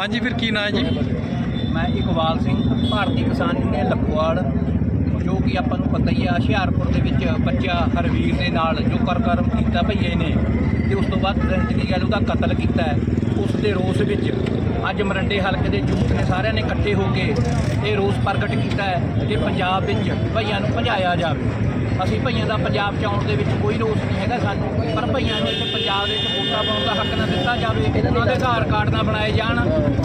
ਹਾਂਜੀ, ਫਿਰ ਕੀ ਨਾਂ ਹੈ ਜੀ? ਮੈਂ ਇਕਬਾਲ ਸਿੰਘ, ਭਾਰਤੀ ਕਿਸਾਨ ਯੂਨੀਅਨ ਲਖਵਾਲ ਜੋ ਕਿ ਆਪਾਂ ਨੂੰ ਪਤਾ ਹੀ ਆ, ਹੁਸ਼ਿਆਰਪੁਰ ਦੇ ਵਿੱਚ ਬੱਚਾ ਹਰਵੀਰ ਦੇ ਨਾਲ ਜੋ ਕਰਕਰਮ ਕੀਤਾ ਭਈਏ ਨੇ, ਤੇ ਉਸ ਤੋਂ ਬਾਅਦ ਜ਼ਿੰਦਗੀ ਵਾਲੇ ਉਹਦਾ ਕਤਲ ਕੀਤਾ ਹੈ। ਉਸ ਦੇ ਰੋਸ ਵਿੱਚ ਅੱਜ ਮਰੰਡੇ ਹਲਕੇ ਦੇ ਯੂਥ ਨੇ ਸਾਰਿਆਂ ਨੇ ਇਕੱਠੇ ਹੋ ਕੇ ਇਹ ਰੋਸ ਪ੍ਰਗਟ ਕੀਤਾ ਹੈ ਕਿ ਪੰਜਾਬ ਵਿੱਚ ਭਈਆਂ ਨੂੰ ਭਜਾਇਆ ਜਾਵੇ। ਅਸੀਂ ਭਈਆਂ ਦਾ ਪੰਜਾਬ ਚ ਆਉਣ ਦੇ ਵਿੱਚ ਕੋਈ ਰੋਸ ਨਹੀਂ ਹੈਗਾ ਸਾਨੂੰ, ਪਰ ਭਈਆਂ ਨੂੰ ਇੱਥੇ ਪੰਜਾਬ ਦੇ ਵਿੱਚ ਵੋਟਾਂ ਪਾਉਣ ਦਾ ਹੱਕ ਨਾ ਦਿੱਤਾ ਜਾਵੇ ਉਹਨਾਂ ਦੇ ਆਧਾਰ ਕਾਰਡ ਨਾ ਬਣਾਏ ਜਾਣ।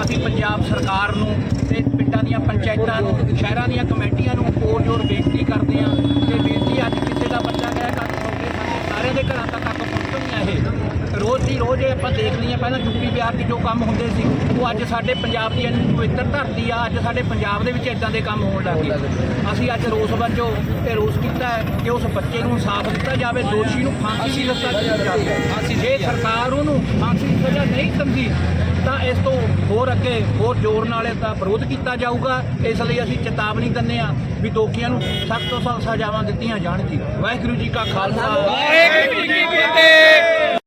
ਅਸੀਂ ਪੰਜਾਬ ਸਰਕਾਰ ਨੂੰ ਤੇ ਪਿੰਡਾਂ ਦੀਆਂ ਪੰਚਾਇਤਾਂ ਨੂੰ, ਸ਼ਹਿਰਾਂ ਦੀਆਂ ਕਮੇਟੀਆਂ ਨੂੰ ਕੋਰ ਜੋਰ ਬੇਨਤੀ ਕਰਦੇ ਹਾਂ ਕਿ ਬੇਨਤੀ ਅੱਜ ਕਿਸੇ ਦਾ ਬੱਚਾ ਗਿਆ ਕੱਲ ਹੋਗੇ ਸਾਡੇ ਸਾਰਿਆਂ ਦੇ ਘਰਾਂ ਤੱਕ ਅੱਗ ਪਹੁੰਚਣੀਆਂ ਇਹ ਰੋਜ਼ ਦੀ ਰੋਜ਼ ਇਹ ਆਪਾਂ ਦੇਖ ਲਈਏ, ਪਹਿਲਾਂ ਯੂਪੀ ਬਿਹਾਰ 'ਚ ਜੋ ਕੰਮ ਹੁੰਦੇ ਸੀ, ਉਹ ਅੱਜ ਸਾਡੇ ਪੰਜਾਬ ਦੀ ਇੰਨੀ ਪਵਿੱਤਰ ਧਰਤੀ ਆ, ਅੱਜ ਸਾਡੇ ਪੰਜਾਬ ਦੇ ਵਿੱਚ ਇਦਾਂ ਦੇ ਕੰਮ ਹੋਣ ਲੱਗ ਗਏ। ਅਸੀਂ ਅੱਜ ਰੋਸ ਵਜੋਂ ਇਹ ਰੋਸ ਕੀਤਾ ਹੈ ਕਿ ਉਸ ਬੱਚੇ ਨੂੰ ਇਨਸਾਫ ਦਿੱਤਾ ਜਾਵੇ, ਦੋਸ਼ੀ ਨੂੰ ਫਾਂਸੀ ਦੀ ਸਜ਼ਾ ਦਿੱਤੀ ਜਾਵੇ। ਅਸੀਂ ਜੇ ਸਰਕਾਰ ਉਹਨੂੰ ਫਾਂਸੀ ਦੀ ਸਜ਼ਾ ਨਹੀਂ ਦਿੰਦੀ, ਤਾਂ ਇਸ ਤੋਂ ਹੋਰ ਅੱਗੇ ਹੋਰ ਜ਼ੋਰ ਨਾਲ ਇਹਦਾ ਵਿਰੋਧ ਕੀਤਾ ਜਾਊਗਾ। ਇਸ ਲਈ ਅਸੀਂ ਚੇਤਾਵਨੀ ਦਿੰਦੇ ਆ ਵੀ ਦੋਸ਼ੀਆਂ ਨੂੰ ਸਖਤ ਤੋਂ ਸਖਤ ਸਜ਼ਾਵਾਂ ਦਿੱਤੀਆਂ ਜਾਣ ਜੀ ਵਾਹਿਗੁਰੂ ਜੀ ਕਾ ਖਾਲਸਾ। ਵਾਹਿਗੁਰੂ ਜੀ ਕੀ ਫਤਿਹ।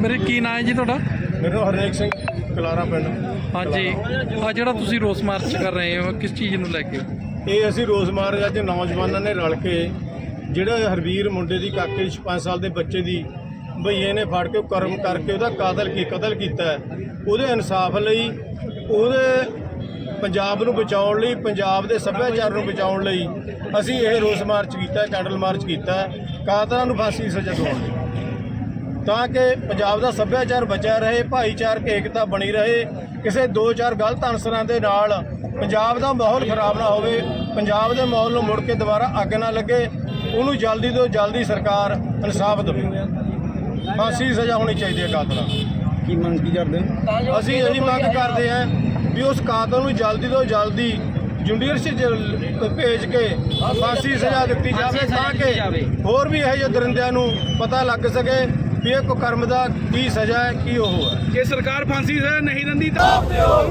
ਮੇਰੇ ਕੀ ਨਾਂ ਹੈ ਜੀ ਤੁਹਾਡਾ? ਮੇਰਾ ਹਰਨੇਕ ਸਿੰਘ ਕਲਾਰਾ ਪਿੰਡ। ਹਾਂਜੀ। ਆ ਜਿਹੜਾ ਤੁਸੀਂ ਰੋਸ ਮਾਰਚ ਕਰ ਰਹੇ ਹੋ ਕਿਸ ਚੀਜ਼ ਨੂੰ ਲੈ ਕੇ? ਇਹ ਅਸੀਂ ਰੋਜ਼ ਮਾਰਚ ਅੱਜ ਨੌਜਵਾਨਾਂ ਨੇ ਰਲ ਕੇ ਜਿਹੜਾ ਹਰਵੀਰ ਮੁੰਡੇ ਦੀ ਕਾਕੇ ਦੀ 5 ਸਾਲ ਦੇ ਬੱਚੇ ਦੀ ਭਈਏ ਨੇ ਫੜ ਕੇ ਕਰਮ ਕਰਕੇ ਉਹਦਾ ਕਾਤਲ ਕੀ ਕਤਲ ਕੀਤਾ। ਉਹਦੇ ਇਨਸਾਫ ਲਈ ਉਹਦੇ ਪੰਜਾਬ ਨੂੰ ਬਚਾਉਣ ਲਈ ਪੰਜਾਬ ਦੇ ਸੱਭਿਆਚਾਰ ਨੂੰ ਬਚਾਉਣ ਲਈ ਅਸੀਂ ਇਹ ਰੋਸ ਮਾਰਚ ਕੀਤਾ ਕੈਂਡਲ ਮਾਰਚ ਕੀਤਾ ਕਾਤਲਾਂ ਨੂੰ ਫਾਂਸੀ ਦੀ ਸਜ਼ਾ ਦਿਵਾਉਣ ਲਈ। ਤਾਂ ਕਿ ਪੰਜਾਬ ਦਾ ਸੱਭਿਆਚਾਰ ਬਚਿਆ ਰਹੇ ਭਾਈਚਾਰਕ ਏਕਤਾ ਬਣੀ ਰਹੇ ਕਿਸੇ ਦੋ ਚਾਰ ਗਲਤ ਅਨਸਰਾਂ ਦੇ ਨਾਲ ਪੰਜਾਬ ਦਾ ਮਾਹੌਲ ਖਰਾਬ ਨਾ ਹੋਵੇ ਪੰਜਾਬ ਦੇ ਮਾਹੌਲ ਨੂੰ ਮੁੜ ਕੇ ਦੁਬਾਰਾ ਅੱਗ ਨਾ ਲੱਗੇ ਉਹਨੂੰ ਜਲਦੀ ਤੋਂ ਜਲਦੀ ਸਰਕਾਰ ਇਨਸਾਫ ਦੇਵੇ। ਫਾਂਸੀ ਦੀ ਸਜ਼ਾ ਹੋਣੀ ਚਾਹੀਦੀ ਹੈ ਕਾਤਲਾਂ ਕੀ ਮੰਗ ਕੀ ਕਰਦੇ ਅਸੀਂ ਇਹੀ ਮੰਗ ਕਰਦੇ ਹਾਂ ਵੀ ਉਸ ਕਾਤਲ ਨੂੰ ਜਲਦੀ ਤੋਂ ਜਲਦੀ ਜੁਡੀਸ਼ਰੀ ਭੇਜ ਕੇ ਫਾਂਸੀ ਸਜ਼ਾ ਦਿੱਤੀ ਜਾਵੇ ਤਾਂ ਕਿ ਹੋਰ ਵੀ ਇਹੋ ਜਿਹੇ ਦਰਿੰਦਿਆਂ ਨੂੰ ਪਤਾ ਲੱਗ ਸਕੇ ਵੀ ਇਹ ਕੁਕਰਮ ਦਾ ਕੀ ਸਜ਼ਾ ਹੈ ਕੀ ਉਹ ਹੈ ਜੇ ਸਰਕਾਰ ਫਾਂਸੀ ਸਜ਼ਾ ਨਹੀਂ ਦਿੰਦੀ ਤਾਂ ਅਮਰਤਪਾਲ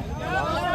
Islam